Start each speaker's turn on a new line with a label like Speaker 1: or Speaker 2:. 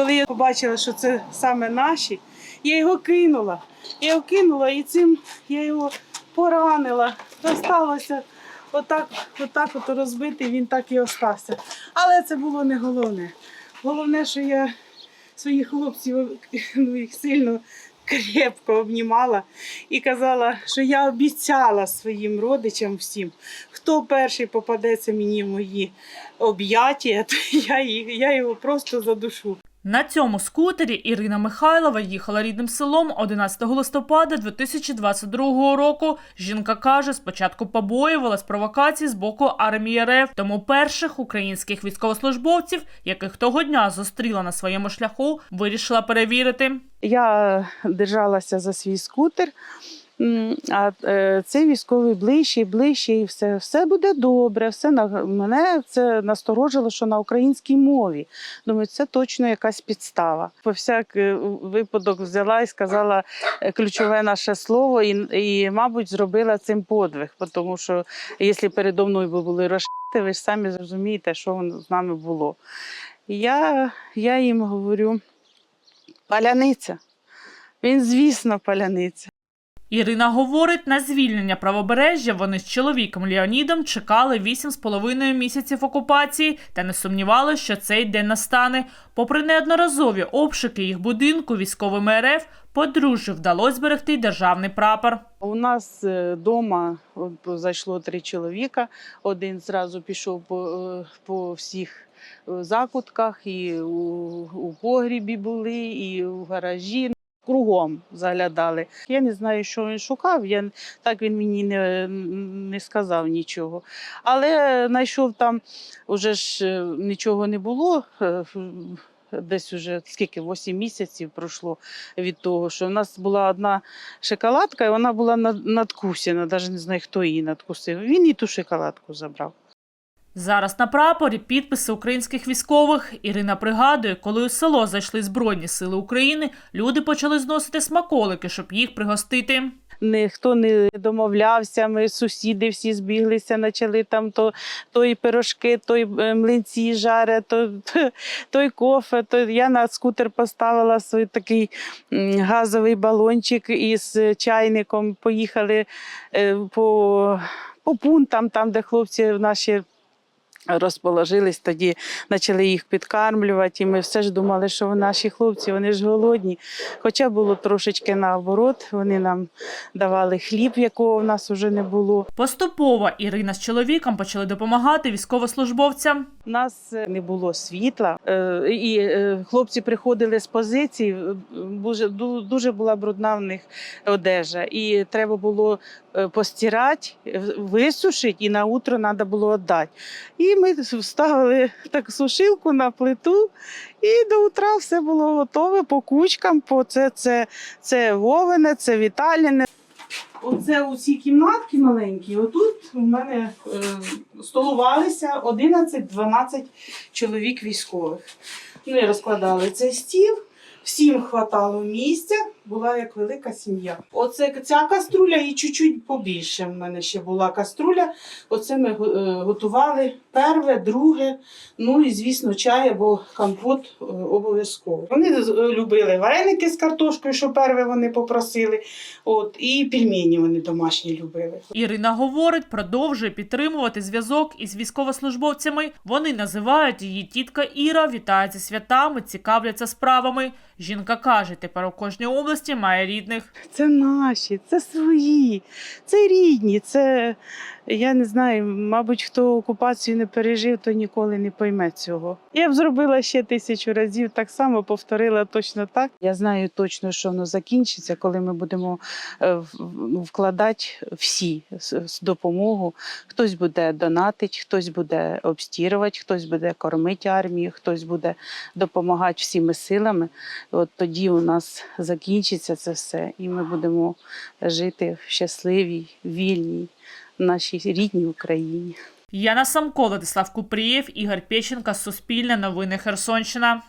Speaker 1: коли я побачила, що це саме наші, я його кинула. Я його кинула і цим я його поранила. Досталося отак, отак от розбитий, він так і остався. Але це було не головне. Головне, що я своїх хлопців ну, їх сильно крепко обнімала і казала, що я обіцяла своїм родичам всім, хто перший попадеться мені в мої об'яття, то я, я його просто задушу.
Speaker 2: На цьому скутері Ірина Михайлова їхала рідним селом 11 листопада 2022 року. Жінка каже, спочатку побоювалась провокацій з боку армії РФ, тому перших українських військовослужбовців, яких того дня зустріла на своєму шляху, вирішила перевірити.
Speaker 1: Я держалася за свій скутер, а е, цей військовий ближче і ближче, і все, все буде добре. Все на мене це насторожило, що на українській мові. Думаю, це точно якась підстава. По всяк е, випадок взяла і сказала е, ключове наше слово, і, і мабуть, зробила цим подвиг. Тому що якщо передо мною були розшити, ви ж самі зрозумієте, що з нами було. Я, я їм говорю. Паляниця. Він, звісно, паляниця.
Speaker 2: Ірина говорить, на звільнення правобережжя вони з чоловіком Леонідом чекали 8,5 місяців окупації та не сумнівалися, що цей день настане. Попри неодноразові обшуки їх будинку військовими РФ, подружжю вдалося зберегти державний прапор.
Speaker 1: У нас вдома зайшло три чоловіка. Один зразу пішов по, е, по всіх е, закутках, і у, у погрібі були, і у гаражі. Кругом заглядали. Я не знаю, що він шукав. Я так він мені не, не сказав нічого. Але знайшов там, уже ж е, нічого не було. е, Десь уже скільки 8 місяців пройшло від того, що в нас була одна шоколадка, і вона була надкусена. Навіть не знаю, хто її надкусив. Він і ту шоколадку забрав.
Speaker 2: Зараз на прапорі підписи українських військових. Ірина пригадує, коли у село зайшли Збройні сили України, люди почали зносити смаколики, щоб їх пригостити.
Speaker 1: Ніхто не домовлявся, ми сусіди всі збіглися, почали там то, то і пирожки, то е, млинці жарять, то, то, то й кофе. То я на скутер поставила свій такий газовий балончик із чайником. Поїхали е, по, по пунктам, там, де хлопці наші. Розположились, тоді почали їх підкармлювати, і ми все ж думали, що наші хлопці вони ж голодні. Хоча було трошечки наоборот, вони нам давали хліб, якого в нас вже не було.
Speaker 2: Поступово Ірина з чоловіком почали допомагати військовослужбовцям.
Speaker 1: У нас е, не було світла, е, і е, хлопці приходили з позицій. Дуже, була брудна в них одежа, і треба було постирати, е, висушити, і на утро треба було віддати. І ми вставили так сушилку на плиту, і до утра все було готове по кучкам. По це, це, це Вовине, це Віталіне. Оце усі кімнатки маленькі. Отут у мене е, столувалися 11-12 чоловік військових. Ми розкладали цей стіл, всім хватало місця, була як велика сім'я. Оце ця каструля і чуть-чуть побільше в мене ще була каструля. Оце ми е, готували перше, друге, ну і звісно, чай або компот е, обов'язково. Вони е, любили вареники з картошкою, що перше вони попросили. От, і пельмені вони домашні любили.
Speaker 2: Ірина говорить, продовжує підтримувати зв'язок із військовослужбовцями. Вони називають її тітка Іра, вітають зі святами, цікавляться справами. Жінка каже, тепер у кожній області має рідних.
Speaker 1: Це наші, це свої, це рідні. Це я не знаю, мабуть, хто окупацію не пережив, то ніколи не пойме цього. Я б зробила ще тисячу разів, так само повторила точно так. Я знаю точно, що воно закінчиться, коли ми будемо е, вкладати всі з, допомогу. Хтось буде донатити, хтось буде обстірувати, хтось буде кормити армію, хтось буде допомагати всіми силами. От тоді у нас закінчиться це все, і ми будемо жити в щасливій, вільній нашій рідній Україні.
Speaker 2: Яна Самко, Владислав Купрієв, Ігор Пєченка, Суспільне новини Херсонщина.